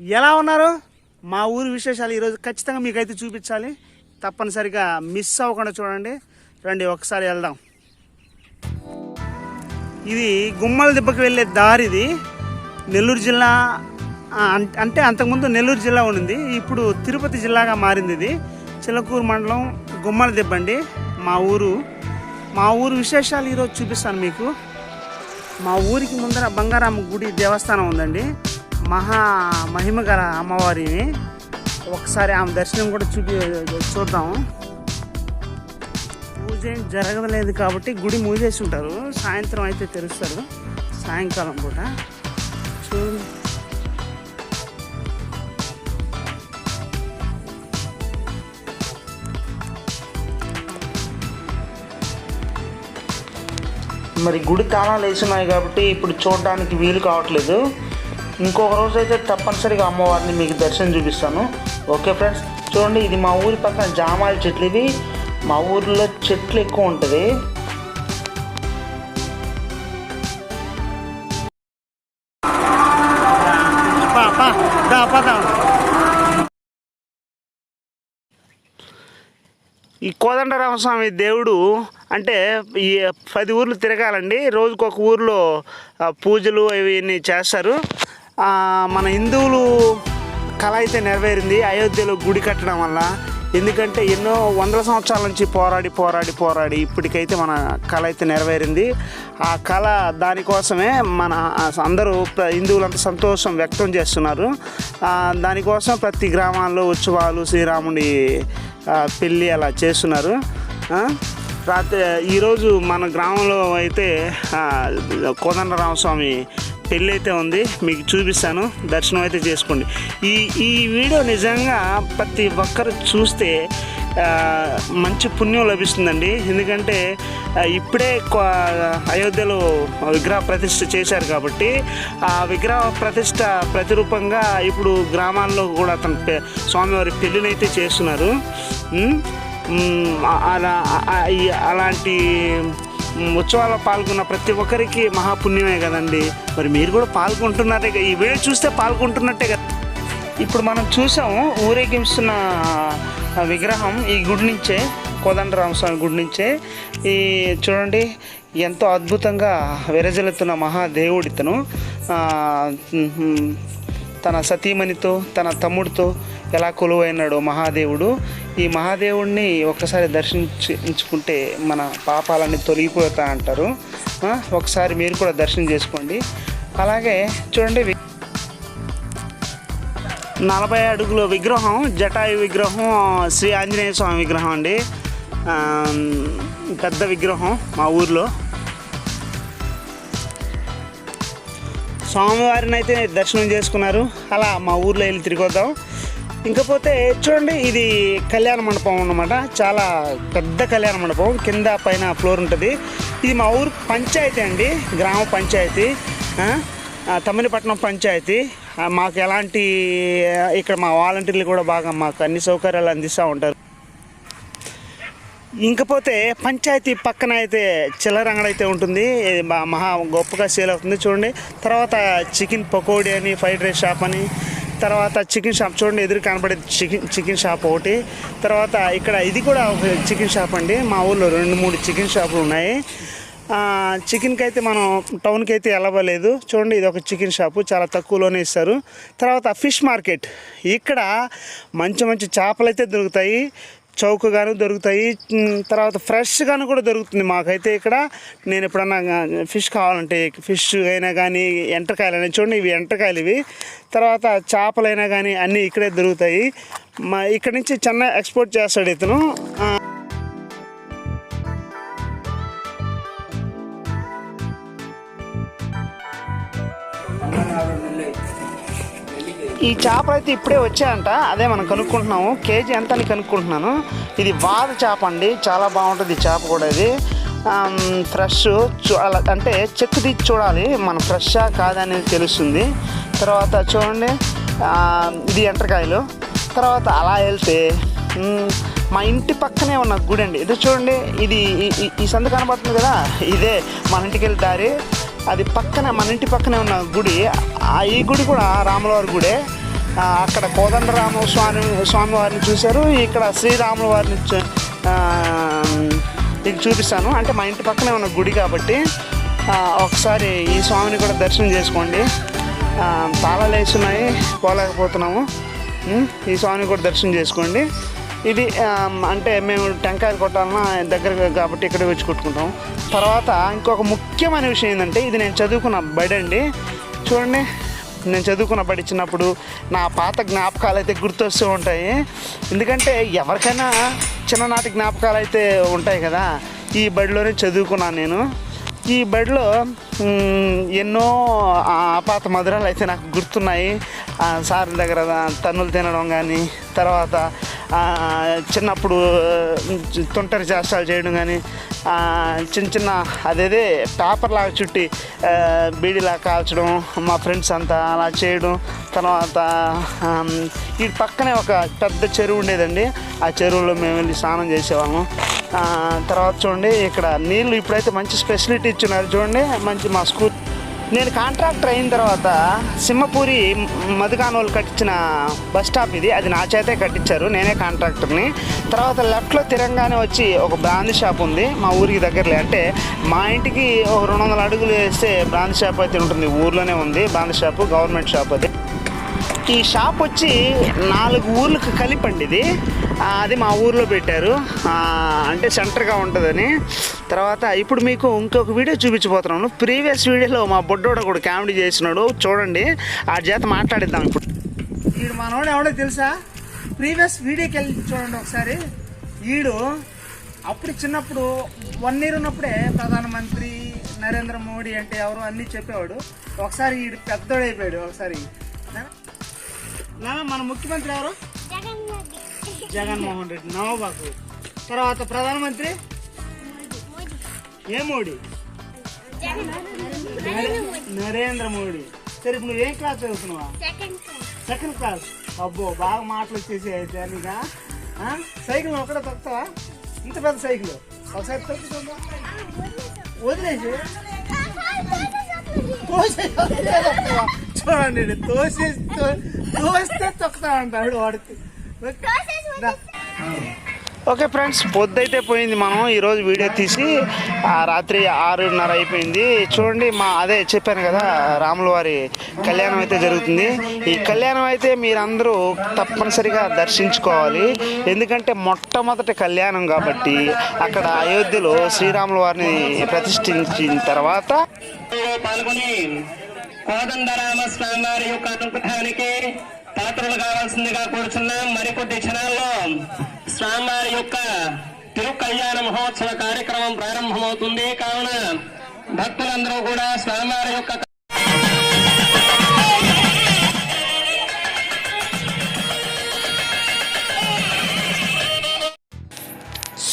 ఎలా ఉన్నారు? మా ఊరి విశేషాలు ఈరోజు ఖచ్చితంగా మీకైతే చూపించాలి. తప్పనిసరిగా మిస్ అవ్వకుండా చూడండి. రండి ఒకసారి వెళ్దాం. ఇది గుమ్మల దెబ్బకి వెళ్ళే దారిది. నెల్లూరు జిల్లా అంటే అంతకుముందు నెల్లూరు జిల్లా ఉండింది. ఇప్పుడు తిరుపతి జిల్లాగా మారింది ఇది. చిలకూరు మండలం గుమ్మల దెబ్బ అండి. మా ఊరు. మా ఊరు విశేషాలు ఈరోజు చూపిస్తాను మీకు. మా ఊరికి ముందర బంగారమ్మ గుడి దేవస్థానం ఉందండి. మహా మహిమ గల అమ్మవారిని ఒకసారి ఆమె దర్శనం కూడా చూపి చూద్దాము పూజ ఏం జరగలేదు కాబట్టి గుడి మూసేసి ఉంటారు. సాయంత్రం అయితే తెరుస్తారు. సాయంకాలం పూట. చూ మరి గుడి తాళాలు వేసున్నాయి కాబట్టి ఇప్పుడు చూడడానికి వీలు కావట్లేదు. ఇంకొక రోజు అయితే తప్పనిసరిగా అమ్మవారిని మీకు దర్శనం చూపిస్తాను. Okay friends? చూడండి ఇది మా ఊరి పక్కన జామాయిల చెట్లు ఇవి. మా ఊర్లో చెట్లు ఎక్కువ ఉంటుంది. ఈ కోదండరామస్వామి దేవుడు అంటే ఈ పది ఊర్లు తిరగాలండి. రోజుకు ఒక ఊర్లో పూజలు ఇవన్నీ చేస్తారు. మన హిందువులు కళ అయితే నెరవేరింది. అయోధ్యలో గుడి కట్టడం వల్ల ఎందుకంటే ఎన్నో వందల సంవత్సరాల నుంచి పోరాడి పోరాడి పోరాడి ఇప్పటికైతే మన కళ అయితే నెరవేరింది. ఆ కళ దానికోసమే మన అందరూ హిందువులంతా సంతోషం వ్యక్తం చేస్తున్నారు. దానికోసం ప్రతి గ్రామాల్లో ఉత్సవాలు శ్రీరాముడి పెళ్ళి అలా చేస్తున్నారు. రాత్రి ఈరోజు మన గ్రామంలో అయితే కోదండరామస్వామి పెళ్ళి అయితే ఉంది మీకు చూపిస్తాను దర్శనం అయితే చేసుకోండి. ఈ ఈ వీడియో నిజంగా ప్రతి ఒక్కరు చూస్తే మంచి పుణ్యం లభిస్తుందండి. ఎందుకంటే ఇప్పుడే అయోధ్యలో విగ్రహ ప్రతిష్ఠ చేశారు కాబట్టి ఆ విగ్రహ ప్రతిష్ఠ ప్రతిరూపంగా ఇప్పుడు గ్రామాల్లో కూడా అతను స్వామివారి పెళ్ళినైతే చేస్తున్నారు. అలా అలాంటి ఉత్సవాల్లో పాల్గొన్న ప్రతి ఒక్కరికి మహాపుణ్యమే కదండి. మరి మీరు కూడా పాల్గొంటున్నారే కదా. ఈ వీడియో చూస్తే పాల్గొంటున్నట్టే కదా. ఇప్పుడు మనం చూసాము ఊరేగింస్తున్న విగ్రహం ఈ గుడి నుంచే కోదండరామస్వామి గుడి నుంచే. ఈ చూడండి ఎంతో అద్భుతంగా విరజలుతున్న మహాదేవుడితను తన సతీమణితో తన తమ్ముడితో ఎలా కొలువైనాడో మహాదేవుడు. ఈ మహాదేవుడిని ఒక్కసారి దర్శించుకుంటే మన పాపాలన్నీ తొలగిపోతా అంటారు. ఒకసారి మీరు కూడా దర్శనం చేసుకోండి. అలాగే చూడండి వి- నలభై అడుగుల విగ్రహం జటాయు విగ్రహం శ్రీ ఆంజనేయ స్వామి విగ్రహం అండి. పెద్ద విగ్రహం మా ఊర్లో. స్వామివారిని అయితే దర్శనం చేసుకున్నారు. అలా మా ఊర్లో వెళ్ళి తిరిగి వద్దాం. ఇంకపోతే చూడండి ఇది కళ్యాణ మండపం అన్నమాట. చాలా పెద్ద కళ్యాణ మండపం. కింద పైన ఫ్లోర్ ఉంటుంది. ఇది మా ఊరు పంచాయతీ అండి గ్రామ పంచాయతీ. ఆ, పంచాయతీ. మాకు ఎలాంటి ఇక్కడ మా వాలంటీర్లు కూడా బాగా మాకు అన్ని సౌకర్యాలు అందిస్తూ ఉంటారు. ఇంకపోతే పంచాయతీ పక్కన అయితే చిల్లర అంగడి అయితే ఉంటుంది. మా- మహా గొప్పగా సేల్ అవుతుంది చూడండి. తర్వాత చికెన్ పకోడీ అని ఫ్రైడ్ రైస్ షాప్ అని తర్వాత చికెన్ షాప్ చూడండి ఎదురు కనపడే చికెన్ చికెన్ షాప్ ఒకటి. తర్వాత ఇక్కడ ఇది కూడా ఒక చికెన్ షాప్ అండి. మా ఊళ్ళో రెండు మూడు చికెన్ షాపులు ఉన్నాయి. చికెన్కి అయితే మనం టౌన్కి అయితే వెళ్ళవలేదు చూడండి ఇది ఒక చికెన్ షాపు చాలా తక్కువలోనే ఇస్తారు. తర్వాత ఫిష్ మార్కెట్. ఇక్కడ మంచి మంచి చేపలు అయితే దొరుకుతాయి. చౌకగాను దొరుకుతాయి. తర్వాత ఫ్రెష్గాను కూడా దొరుకుతుంది మాకైతే ఇక్కడ. నేను ఎప్పుడన్నా ఫిష్ కావాలంటే ఫిష్ అయినా కానీ ఎంటకాయలు అయినా చూడండి ఇవి ఎంటకాయలు ఇవి. తర్వాత చేపలైనా కానీ అన్నీ ఇక్కడే దొరుకుతాయి. మా ఇక్కడ నుంచి చెన్నై ఎక్స్పోర్ట్ చేస్తాడు ఇతను. ఈ చేపలు అయితే ఇప్పుడే వచ్చాయంట. అదే మనం కనుక్కుంటున్నాము. కేజీ ఎంత అని కనుక్కుంటున్నాను. ఇది బాధ చేప అండి. చాలా బాగుంటుంది చేప కూడా ఇది. ఫ్రెష్ అలా అంటే చెక్ తీసి చూడాలి. మనం ఫ్రెష్షా కాదనేది తెలుస్తుంది. తర్వాత చూడండి. ఇది ఎంటకాయలు తర్వాత అలా వెళ్తే మా ఇంటి పక్కనే ఉన్న గుడి అండి. ఇది చూడండి. ఇది ఈ- ఈ సందు కనబడుతుంది కదా? ఇదే మన ఇంటికి వెళ్ళి దారి. అది పక్కన మన ఇంటి పక్కనే ఉన్న గుడి ఆ ఈ గుడి కూడా రాములవారి గుడే. అక్కడ కోదండరామ స్వామి స్వామివారిని చూశారు. ఇక్కడ శ్రీరాముల వారిని మీకు చూపిస్తాను. అంటే మా ఇంటి పక్కనే ఉన్న గుడి కాబట్టి ఒకసారి ఈ స్వామిని కూడా దర్శనం చేసుకోండి. తాళాలు వేసి ఉన్నాయి పోలేకపోతున్నాము ఈ స్వామిని కూడా దర్శనం చేసుకోండి. ఇది అంటే మేము టెంకాయలు కొట్టాలన్నా దగ్గర కాబట్టి ఇక్కడే వచ్చి కొట్టుకుంటాం. తర్వాత ఇంకొక ముఖ్యమైన విషయం ఏంటంటే ఇది నేను చదువుకున్న బడి అండి. చూడండి నేను చదువుకున్న బడి చిన్నప్పుడు నా పాత జ్ఞాపకాలు అయితే గుర్తొస్తూ ఉంటాయి. ఎందుకంటే ఎవరికైనా చిన్ననాటి జ్ఞాపకాలు అయితే ఉంటాయి కదా. ఈ బడిలోనే చదువుకున్నాను నేను. ఈ బడిలో ఎన్నో ఆపాత మధురాలు అయితే నాకు గుర్తున్నాయి. ఆ, సార్ దగ్గర తన్నులు తినడం కానీ తర్వాత చిన్నప్పుడు తుంటరి చేష్టాలు చేయడం కానీ చిన్న చిన్న అదేదే పేపర్ లాగా చుట్టి బీడీలా కాల్చడం మా ఫ్రెండ్స్ అంతా అలా చేయడం తర్వాత ఈ పక్కనే ఒక పెద్ద చెరువు ఉండేదండి. ఆ చెరువులో మేము వెళ్ళి స్నానం చేసేవాళ్ళం. తర్వాత చూడండి ఇక్కడ నీళ్ళు ఇప్పుడైతే మంచి స్పెషలిటీ ఇచ్చినారు చూడండి మంచి మా స్కూల్ నేను కాంట్రాక్టర్ అయిన తర్వాత సింహపూరి మధుకానోళ్ళు కట్టించిన బస్ స్టాప్ ఇది. అది నా చేతే కట్టించారు. నేనే కాంట్రాక్టర్ని తర్వాత లెఫ్ట్లో తిరంగానే వచ్చి ఒక బ్రాందీ షాప్ ఉంది. మా ఊరికి దగ్గరలో. అంటే మా ఇంటికి ఒక రెండు వందల అడుగులు వేస్తే బ్రాందీ షాప్ అయితే ఉంటుంది. ఊర్లోనే ఉంది. బ్రాందీ షాప్ గవర్నమెంట్ షాప్ అది. ఈ షాప్ వచ్చి నాలుగు ఊర్లకు కలిపండి ఇది. అది మా ఊర్లో పెట్టారు. అంటే సెంటర్గా ఉంటుందని. తర్వాత ఇప్పుడు మీకు ఇంకొక వీడియో చూపించబోతున్నాను. ప్రీవియస్ వీడియోలో మా బొడ్డోడ కూడా కామెడీ చేసినాడు. చూడండి ఆ చేత మాట్లాడిద్దాం ఇప్పుడు. వీడు మనోడు ఎవడో తెలుసా? ప్రీవియస్ వీడియోకి వెళ్ళి చూడండి ఒకసారి. వీడు అప్పుడు చిన్నప్పుడు వన్ ఇయర్ ఉన్నప్పుడే ప్రధానమంత్రి నరేంద్ర మోడీ అంటే ఎవరు అన్నీ చెప్పేవాడు. ఒకసారి వీడు పెద్దోడైపోయాడు ఒకసారి. మన ముఖ్యమంత్రి ఎవరు జగన్మోహన్ రెడ్డి నవబాబు తర్వాత ప్రధానమంత్రి ఏ మోడీ నరేంద్ర మోడీ సరే ఇప్పుడు నువ్వు ఏ క్లాస్ చదువుతున్నావా సెకండ్ క్లాస్ అబ్బో బాగా మాటలు వచ్చేసి అయితే నీకా? సైకిల్ ఒకటే తొక్కుతావా ఇంత పెద్ద సైకిల్ ఒకసారి తొక్కుతుందా వదిలేసి తోసే తొక్కుతావా? చూడండి ఈడు తోసేసి తో- తోస్తే వాడికి. ఓకే. ఫ్రెండ్స్ పొద్దుైతే పోయింది మనం. ఈరోజు వీడియో తీసి ఆ రాత్రి ఆరున్నర అయిపోయింది. చూడండి మా అదే చెప్పాను కదా రాముల వారి కళ్యాణం అయితే జరుగుతుంది. ఈ కళ్యాణం అయితే మీరందరూ తప్పనిసరిగా దర్శించుకోవాలి. ఎందుకంటే మొట్టమొదటి కళ్యాణం కాబట్టి అక్కడ అయోధ్యలో శ్రీరాముల వారిని ప్రతిష్ఠించిన తర్వాత కోదండరామస్వామి కోదండరామ వారి యొక్క అనుగ్రహానికి పాత్రలు కావాల్సిందిగా కోరుచున్నాం. మరికొద్ది క్షణాల్లో స్వామివారి యొక్క తిరు కళ్యాణ మహోత్సవ కార్యక్రమం ప్రారంభమవుతుంది. కావున భక్తులందరూ కూడా స్వామివారి యొక్క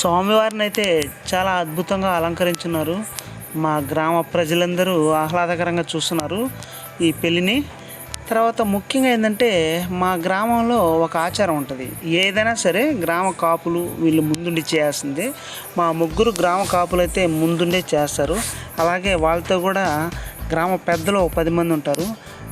స్వామివారిని అయితే చాలా అద్భుతంగా అలంకరించున్నారు. మా గ్రామ ప్రజలందరూ ఆహ్లాదకరంగా చూస్తున్నారు ఈ పెళ్ళిని తర్వాత ముఖ్యంగా ఏంటంటే మా గ్రామంలో ఒక ఆచారం ఉంటుంది. ఏదైనా సరే గ్రామ కాపులు వీళ్ళు ముందుండి చేయాల్సిందే. మా ముగ్గురు గ్రామ కాపులు అయితే ముందుండే చేస్తారు. అలాగే వాళ్ళతో కూడా గ్రామ పెద్దలు ఒక పది మంది ఉంటారు.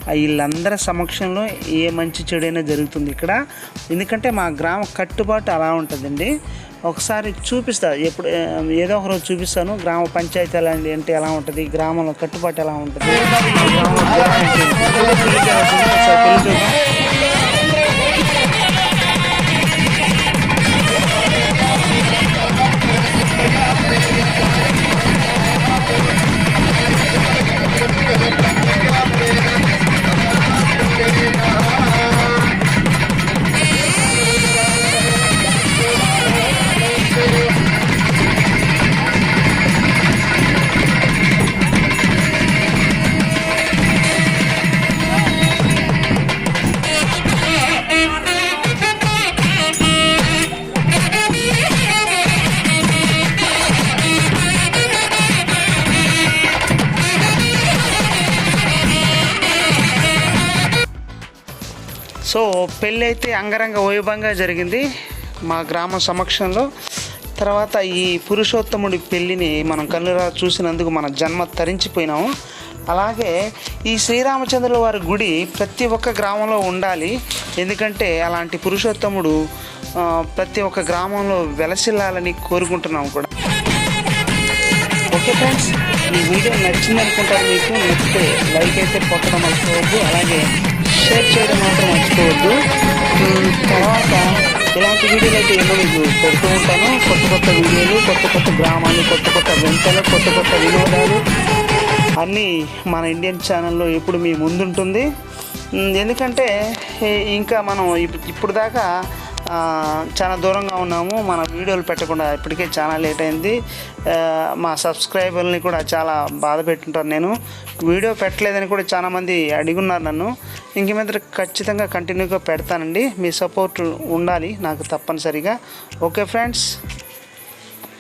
ఆ వీళ్ళందరి సమక్షంలో ఏ మంచి చెడైనా జరుగుతుంది ఇక్కడ. ఎందుకంటే మా గ్రామ కట్టుబాటు అలా ఉంటుందండి. ఒకసారి చూపిస్తా. ఎప్పుడు ఏదో ఒక రోజు చూపిస్తాను. గ్రామ పంచాయతీ ఎలా ఏంటి ఎలా ఉంటుంది? గ్రామంలో కట్టుబాటు ఎలా ఉంటుంది? పెళ్ళి అయితే అంగరంగ వైభవంగా జరిగింది మా గ్రామ సమక్షంలో. తర్వాత ఈ పురుషోత్తముడి పెళ్ళిని మనం కన్నురా చూసినందుకు మన జన్మ తరించిపోయినాము. అలాగే ఈ శ్రీరామచంద్రుల వారి గుడి ప్రతి ఒక్క గ్రామంలో ఉండాలి. ఎందుకంటే అలాంటి పురుషోత్తముడు ప్రతి ఒక్క గ్రామంలో వెలసిల్లాలని కోరుకుంటున్నాం కూడా. ఓకే ఫ్రెండ్స్ ఈ వీడియో నచ్చింది మీకు. నచ్చితే లైక్ అయితే కొట్టడం అనుకోవద్దు అలాగే షేర్ చేయడం మాత్రం మర్చిపోవద్దు. తర్వాత ఇలాంటి వీడియోలు అయితే ఎన్నో మీకు పెడుతూ ఉంటాను. కొత్త కొత్త వీడియోలు కొత్త కొత్త గ్రామాలు కొత్త కొత్త వింతలు కొత్త కొత్త వినోదాలు అన్నీ మన ఇండియన్ ఛానల్లో ఎప్పుడు మీ ముందుంటుంది. ఎందుకంటే ఇంకా మనం ఇప్పుడు దాకా చాలా దూరంగా ఉన్నాము. మన వీడియోలు పెట్టకుండా ఇప్పటికే చాలా లేట్ అయింది. మా సబ్స్క్రైబర్ని కూడా చాలా బాధ పెట్టుంటాను నేను. వీడియో పెట్టలేదని కూడా చాలామంది అడిగున్నారు నన్ను. ఇంక మీద ఖచ్చితంగా కంటిన్యూగా పెడతానండి. మీ సపోర్ట్ ఉండాలి నాకు తప్పనిసరిగా. Okay friends.